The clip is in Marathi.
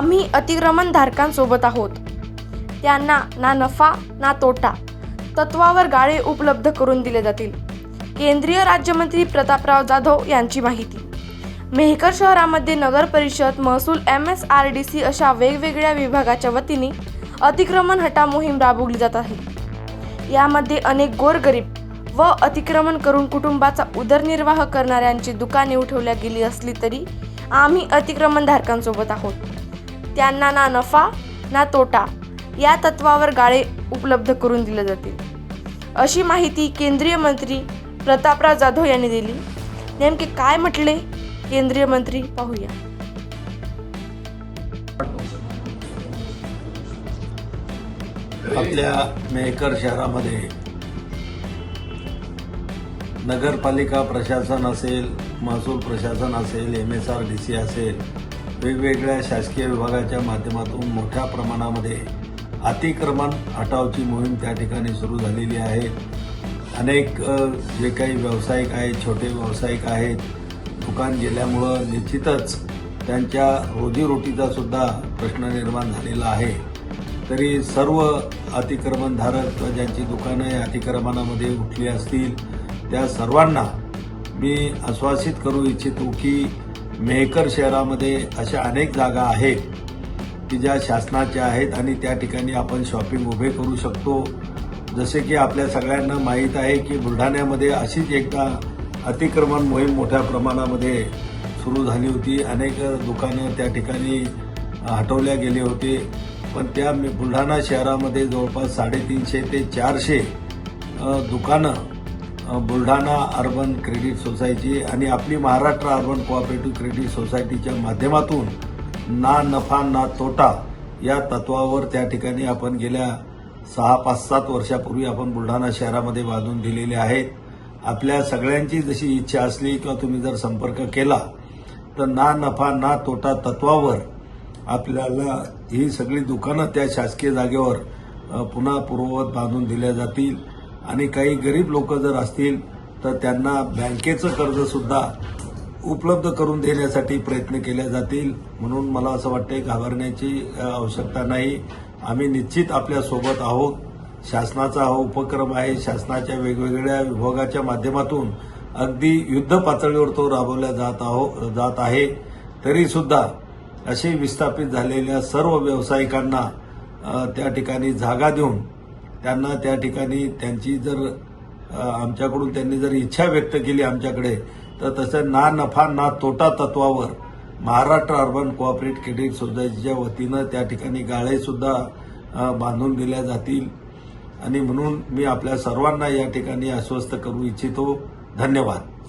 आम्ही अतिक्रमणधारकांसोबत आहोत. त्यांना ना नफा ना तोटा तत्वावर गाळे उपलब्ध करून दिले जातील. केंद्रीय राज्यमंत्री प्रतापराव जाधव यांची माहिती. मेहकर शहरामध्ये नगर परिषद महसूल M S R D C अशा वेगवेगळ्या विभागाच्या वतीने अतिक्रमण हटा मोहीम राबवली जात आहे. यामध्ये अनेक गोरगरीब व अतिक्रमण करून कुटुंबाचा उदरनिर्वाह करणाऱ्यांची दुकाने उठवल्या गेली असली तरी आम्ही अतिक्रमणधारकांसोबत आहोत. त्यांना ना नफा ना तोटा या तत्वावर गाळे उपलब्ध करून दिले जातील. अशी माहिती केंद्रीय मंत्री प्रतापराव जाधव यांनी दिली. नेमके काय म्हटले? केंद्रीय मंत्री पाहूया. आपल्या मेहकर शहरामध्ये नगरपालिका प्रशासन असेल महसूल प्रशासन असेल M S R D C असेल वेगवेगळ्या शासकीय विभागाच्या माध्यमातून मोठ्या प्रमाणामध्ये अतिक्रमण हटावची मोहीम त्या ठिकाणी सुरू झालेली आहे. अनेक जे काही व्यावसायिक आहेत छोटे व्यावसायिक आहेत दुकान गेल्यामुळं निश्चितच त्यांच्या रोजीरोटीचा सुद्धा प्रश्न निर्माण झालेला आहे. तरी सर्व अतिक्रमणधारक किंवा ज्यांची दुकानं या अतिक्रमणामध्ये उठली असतील त्या सर्वांना मी आश्वासित करू इच्छितो की मेहकर शहरामध्ये अशा अनेक जागा आहेत की ज्या शासनाच्या आहेत आणि त्या ठिकाणी आपण शॉपिंग उभे करू शकतो. जसे की आपल्या सगळ्यांना माहीत आहे की बुलढाण्यामध्ये अशीच एकदा अतिक्रमण मोहीम मोठ्या प्रमाणामध्ये सुरू झाली होती. अनेक दुकानं त्या ठिकाणी हटवल्या गेले होते. पण त्या बुलढाणा शहरामध्ये जवळपास साडेतीनशे ते चारशे दुकानं बुलढाणा अर्बन क्रेडिट सोसायटी आणि आपली महाराष्ट्र अर्बन कोऑपरेटिव्ह क्रेडिट सोसायटीच्या माध्यमातून ना नफा ना तोटा या तत्वावर त्या ठिकाणी आपण गेल्या सहा पाच सात वर्षापूर्वी आपण बुलढाणा शहरामध्ये बांधून दिलेले आहेत आपल्या सगळ्यांची जशी इच्छा असली किंवा तुम्ही जर संपर्क केला तर ना नफा ना तोटा तत्वावर आपल्याला ही सगळी दुकानं त्या शासकीय जागेवर पुन्हा पूर्ववत बांधून दिल्या जातील. आणि काही गरीब लोक जर असतील तर त्यांना बँकेचं कर्ज सुद्धा उपलब्ध करून देण्यासाठी प्रयत्न केले जातील. म्हणून मला असं वाटतंय घाबरण्याची आवश्यकता नाही. आम्ही निश्चित आपल्यासोबत आहोत. शासनाचा हा उपक्रम आहे. शासनाच्या वेगवेगळ्या विभागाच्या माध्यमातून अगदी युद्ध पातळीवर तो राबवला जात आहो जात आहे. तरी सुद्धा असे विस्थापित झालेल्या सर्व व्यावसायिकांना त्या ठिकाणी जागा देऊन त्यांना त्या ठिकाणी त्यांची जर आमच्याकडून त्यांनी जर इच्छा व्यक्त केली आमच्याकडे तर तसं ना नफा ना तोटा तत्वावर महाराष्ट्र अर्बन कोऑपरेटिव्ह क्रेडिट सोसायटीच्या वतीनं त्या ठिकाणी गाळेसुद्धा बांधून दिल्या जातील. आणि म्हणून मी आपल्या सर्वांना या ठिकाणी आश्वस्त करू इच्छितो. धन्यवाद.